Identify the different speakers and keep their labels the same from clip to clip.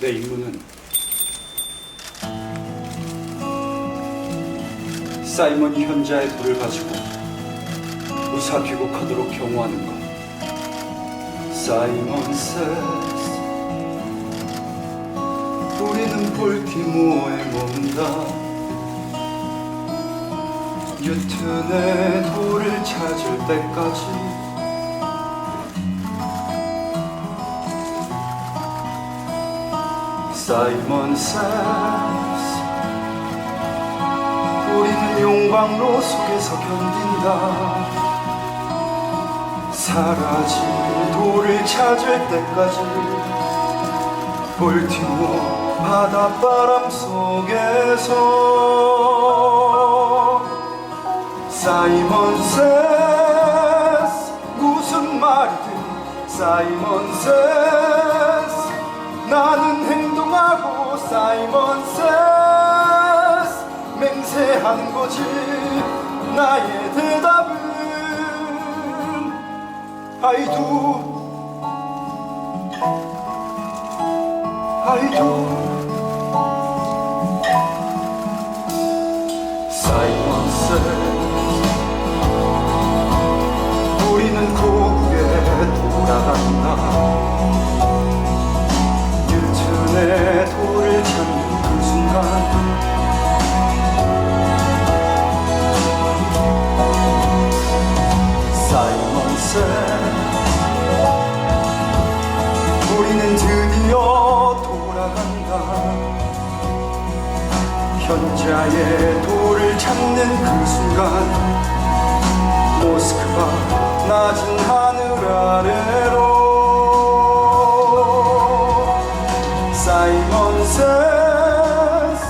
Speaker 1: 내 임무는 사이먼 현자의 돌을 가지고 무사 귀국하도록 경호하는 것. 사이먼 says 우리는 볼티모어에 머문다. 뉴튼의 돌을 찾을 때까지 사이먼 says 우리는 용광로 속에서 견딘다. 사라진 돌을 찾을 때까지 볼티모 바닷바람 속에서. 사이먼 세스. 무슨 말이든 사이먼 세스 사이먼 세스 맹세하는 거지 나의 대답은 I do I do 우리는 고국에 돌아간다 세 우리는 드디어 돌아간다. 현자의 돌을 찾는 그 순간 모스크바 낮은 하늘 아래로 사이먼 세스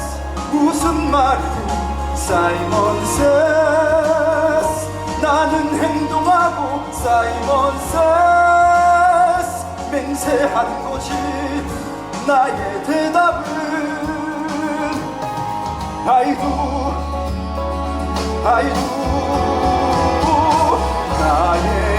Speaker 1: 무슨 말이든 사이먼 세스 나는 하고 사이먼 세스 맹세하는 거지 나의 대답은 I do 나의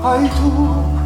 Speaker 1: I do